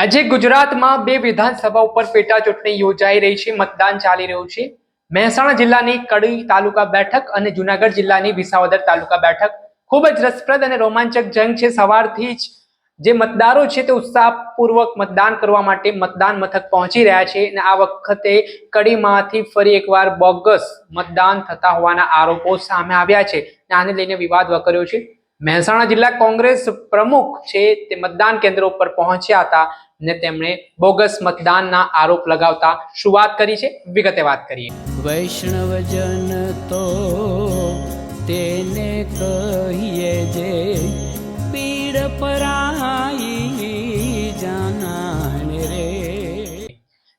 આજે ગુજરાતમાં બે વિધાનસભા ઉપર પેટા ચૂંટણી યોજાઈ રહી છે, મતદાન ચાલી રહ્યું છે. મહેસાણા જિલ્લાની કડી તાલુકા બેઠક અને જુનાગઢ જિલ્લાની વિસાવદર તાલુકા બેઠક. ખૂબ જ રસપ્રદ અને રોમાંચક જંગ છે. સવારથી જ જે મતદારો છે તે ઉત્સાહપૂર્વક મતદાન કરવા માટે મતદાન મથક પહોંચી રહ્યા છે અને આ વખતે કડીમાંથી ફરી એકવાર બોગસ મતદાન થતા હોવાના આરોપો સામે આવ્યા છે અને આને લઈને વિવાદ વકર્યો છે. મહેસાણા જિલ્લા કોંગ્રેસ પ્રમુખ છે તે મતદાન કેન્દ્ર ઉપર પહોંચ્યા હતા. ને તેમણે બોગસ મતદાનના આરોપ લગાવતા શું વાત કરી છે. વિગતે વાત કરીએ. વૈષ્ણવજન તો તેને કહીએ જે પીડ પરાઈ જાનાને રે.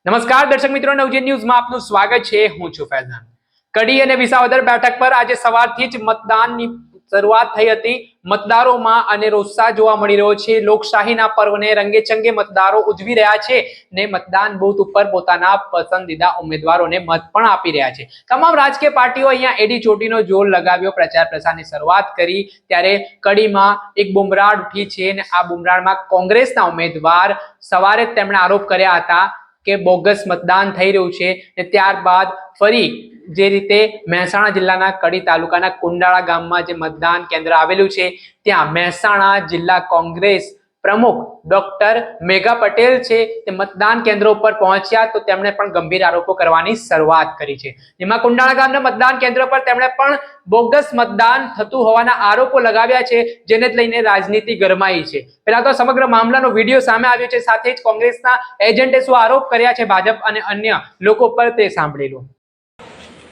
નમસ્કાર દર્શક મિત્રો નવજે ન્યૂઝમાં આપનું સ્વાગત છે. હું છું ફૈઝાન. કડી અને વિસાવદર બેઠક પર આજે સવારથી જ મતદાનની શરૂઆત થઈ હતી. મતદારોમાં અને ઉત્સાહ જોવા મળી રહ્યો છે. લોકશાહીના પર્વને રંગે ચંગે મતદારો ઉજવી રહ્યા છે ને મતદાન બૂથ ઉપર પોતાના પસંદીદા ઉમેદવારોને મત પણ આપી રહ્યા છે. તમામ રાજકીય પાર્ટીઓ અહીંયા એડી ચોટીનો જોર લગાવ્યો, પ્રચાર પ્રસારની શરૂઆત કરી. ત્યારે કડીમાં એક બુમરાળ ઉઠી છે અને આ બુમરાળમાં કોંગ્રેસના ઉમેદવાર સવારે તેમણે આરોપ કર્યા હતા કે બોગસ મતદાન થઈ રહ્યું છે ને ત્યારબાદ ફરી જે રીતે મહેસાણા જિલ્લાના કડી તાલુકાના કુંડાળા ગામમાં જે મતદાન કેન્દ્ર આવેલું છે, ત્યાં મહેસાણા જિલ્લા કોંગ્રેસ પ્રમુખ ડોક્ટર મેઘા પટેલ છે, તે મતદાન કેન્દ્ર ઉપર પહોંચ્યા તો તેમણે પણ ગંભીર આરોપો કરવાની શરૂઆત કરી છે. જેમાં કુંડાળા ગામના મતદાન કેન્દ્ર પર તેમણે પણ બોગસ મતદાન થતું હોવાના આરોપો લગાવ્યા છે, જેને લઈને રાજનીતિ ગરમાઈ છે. પહેલા તો સમગ્ર મામલાનો વીડિયો સામે આવ્યો છે, સાથે જ કોંગ્રેસના એજન્ટે શું આરોપ કર્યા છે, ભાજપ અને અન્ય લોકો પર તે સાંભળી લો.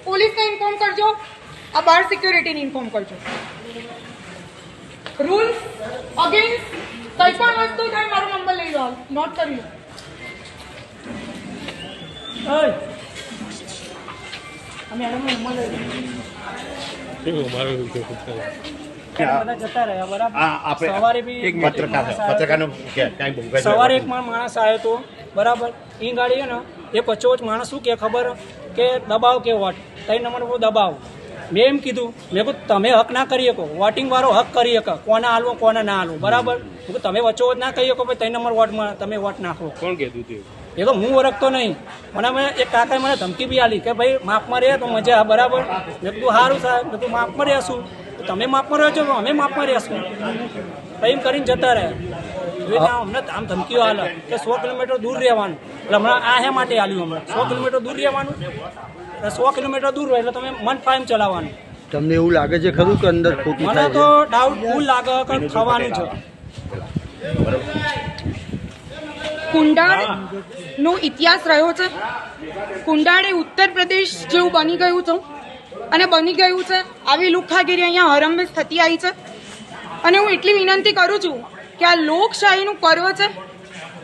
પોલીસને ઇન્ફોર્મ કરજો. આ બાર સિક્યોરિટીને ઇન્ફોર્મ કરજો. રૂલ્સ અગેન્સ્ટ કઈ પણ વસ્તુ થાય મારો નંબર લઈ લો. નોટ કરી લો. બધા જતા રહ્યા બરાબર? સવારે બી એક પત્રકાર પત્રકારનો કે ક્યાંય ભૂમિકા સવારે એક માણસ આવ્યો હતો બરાબર? એ ગાડી ને એ પચોચ માણસ શું કે ખબર? કે દબાવ કે વોટ ત્રણ નંબર પર દબાવ. મેં એમ કીધું મેં કહું તમે હક ના કરી શકો. વોટિંગ વાળો હક કરી શકો. કોને હાલવો કોને ના હાલવું બરાબર? મેં વચ્ચો તમે વચ્ચોવચ ના કહી શકો ભાઈ ત્રણ નંબર વોટમાં તમે વોટ નાખો. કોણ કીધું એ તો? હું ઓળખતો નહીં. મને મેં એક કાકાએ મને ધમકી બી આલી કે ભાઈ માપમાં રહે તો મજા બરાબર? મેં કીધું સારું સાહેબ. મેં કીધું માપમાં રહેશું. તમે માપમાં રહો છો તો અમે માપમાં રહેશું? એમ કરીને જતા રહે એટલે અમને આમ ધમકીઓ આલે કે સો કિલોમીટર દૂર રહેવાનું. એટલે હમણાં આ હે માટે આલ્યું હમણાં સો કિલોમીટર દૂર રહેવાનું? સો કિલોમીટર દૂર હોય એટલે તમે મન ફાઈમ ચલાવવાનું. તમને એવું લાગે છે ખરું કે અંદર ખોટું મને તો છે? ડાઉટ ફૂલ લાગે કે થવાનું છે. કુંડાળ નો ઇતિહાસ રહ્યો છે. કુંડાળ એ ઉત્તર પ્રદેશ જેવું બની ગયું છે. અને બની ગયું છે. આવી લુખાગીરી અહીંયા હરંભેશ થતી આવી છે. અને હું એટલી વિનંતી કરું છું કે આ લોકશાહીનું પર્વ છે.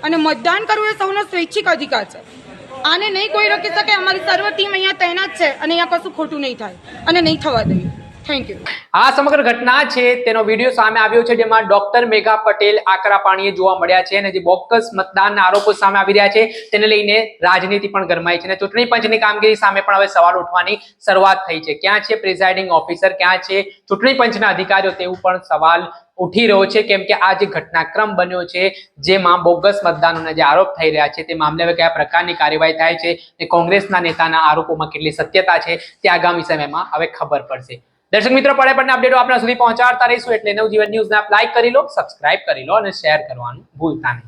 અને મતદાન કરવું એ સૌનો સ્વૈચ્છિક અધિકાર છે. આને નહીં કોઈ રોકી શકે, અમારી સર્વ ટીમ અહીંયા તૈનાત છે અને અહીંયા કશું ખોટું નહીં થાય અને નહીં થવા દઈએ. થેન્ક યુ આ સમગ્ર ઘટના છે, તેનો વીડિયો સામે આવ્યો છે, જેમાં ડોક્ટર મેઘા પટેલ આકરા પાણીએ જોવા મળ્યા છે અને જે બોક્કસ મતદાનના આરોપો સામે આવી રહ્યા છે, તેને લઈને રાજનીતિ પણ ગરમાઈ છે અને ચૂંટણી પંચની કામગીરી સામે પણ હવે સવાલ ઉઠવાની શરૂઆત થઈ છે. ક્યાં છે પ્રિઝાઇડિંગ ઓફિસર ક્યાં છે ચૂંટણી પંચના અધિકારીઓ, તેવું પણ સવાલ ઉઠી રહ્યો છે, કેમ કે આ જે ઘટનાક્રમ બન્યો છે, જેમાં બોગસ મતદાનોના જે આરોપ થઈ રહ્યા છે, તે મામલે હવે કયા પ્રકારની કાર્યવાહી થાય છે કોંગ્રેસના નેતાના આરોપોમાં કેટલી સત્યતા છે, તે આગામી સમયમાં હવે ખબર પડશે. દર્શક મિત્રો પડે પણ અપડેટો આપણા સુધી પહોંચાડતા રહીશું. એટલે નવજીવન ન્યૂઝને આપ લાઇક કરી લો સબસ્ક્રાઇબ કરી લો અને શેર કરવાનું ભૂલતા નહીં.